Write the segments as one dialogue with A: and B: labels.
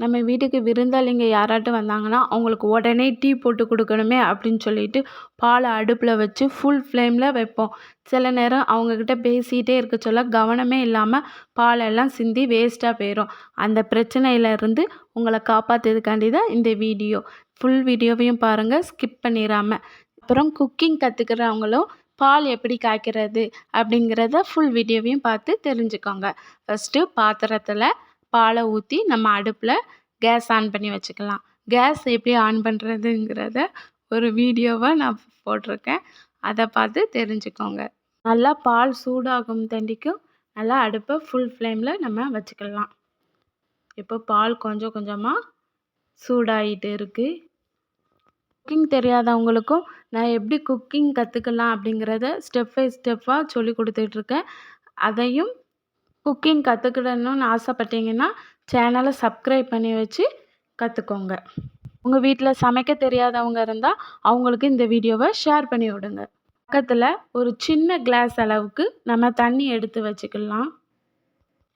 A: நம்ம வீட்டுக்கு விருந்தாளிங்க யாராட்டும் வந்தாங்கன்னா அவங்களுக்கு உடனே டீ போட்டு கொடுக்கணுமே அப்படின்னு சொல்லிட்டு பாலை அடுப்பில் வச்சு ஃபுல் ஃப்ளேமில் வைப்போம். சில நேரம் அவங்கக்கிட்ட பேசிகிட்டே இருக்க சொல்ல கவனமே இல்லாமல் பாலெல்லாம் சிந்தி வேஸ்ட்டாக போயிடும் அந்த பிரச்சனையிலேருந்து உங்களை காப்பாற்றுறதுக்காண்டி தான் இந்த வீடியோ. ஃபுல் வீடியோவையும் பாருங்கள் ஸ்கிப் பண்ணிடாமல் அப்புறம் குக்கிங் கற்றுக்கிறவங்களும் பால் எப்படி காய்க்கிறது அப்படிங்கிறத ஃபுல் வீடியோவையும் பார்த்து தெரிஞ்சுக்கோங்க. ஃபஸ்ட்டு பாத்திரத்தில் பாலை ஊற்றி நம்ம அடுப்பில் கேஸ் ஆன் பண்ணி வச்சுக்கலாம். கேஸ் எப்படி ஆன் பண்ணுறதுங்கிறத ஒரு வீடியோவாக நான் போட்டிருக்கேன். அதை பார்த்து தெரிஞ்சுக்கோங்க. நல்லா பால் சூடாகும் தண்டிக்கும் நல்லா அடுப்பை ஃபுல் ஃப்ளேமில் நம்ம வச்சுக்கலாம். இப்போ பால் கொஞ்சம் கொஞ்சமாக சூடாகிட்டு இருக்குது குக்கிங் தெரியாதவங்களுக்கும் நான் எப்படி குக்கிங் கற்றுக்கலாம் அப்படிங்கிறத ஸ்டெப் பை ஸ்டெப்பாக சொல்லி கொடுத்துட்ருக்கேன் அதையும் குக்கிங் கற்றுக்கிடணும்னு ஆசைப்பட்டீங்கன்னா சேனலை சப்ஸ்கிரைப் பண்ணி வச்சு கற்றுக்கோங்க உங்கள் வீட்டில் சமைக்க தெரியாதவங்க இருந்தால் அவங்களுக்கு இந்த வீடியோவை ஷேர் பண்ணி விடுங்க. பக்கத்தில் ஒரு சின்ன கிளாஸ் அளவுக்கு நம்ம தண்ணி எடுத்து வச்சுக்கலாம்.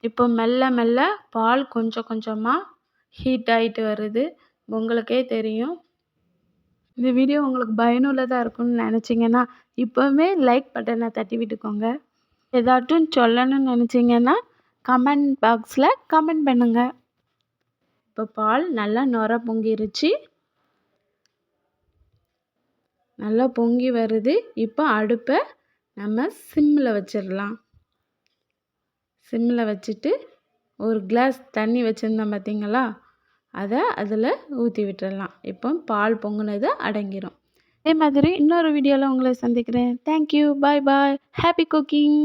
A: இப்போ மெல்ல மெல்ல பால் கொஞ்சம் கொஞ்சமாக ஹீட் ஆகிட்டு வருது. உங்களுக்கே தெரியும். இந்த வீடியோ உங்களுக்கு பயனுள்ளதாக இருக்கும்னு நினச்சிங்கன்னா இப்போவுமே லைக் பட்டனை தட்டி விட்டுக்கோங்க. ஏதாட்டும் சொல்லணும்னு நினச்சிங்கன்னா கமெண்ட் பாக்ஸில் கமெண்ட் பண்ணுங்கள் இப்போ பால் நல்லா நுர பொங்கிருச்சு. நல்லா பொங்கி வருது. இப்போ அடுப்பை நம்ம சிம்மில் வச்சிடலாம். சிம்மில் வச்சுட்டு ஒரு கிளாஸ் தண்ணி வச்சுருந்தோம் பார்த்தீங்களா அதை அதில் ஊற்றி விட்டுடலாம் இப்போ பால் பொங்குனது அடங்கிடும் அதே மாதிரி இன்னொரு வீடியோவில் உங்களை சந்திக்கிறேன். Thank you bye bye happy cooking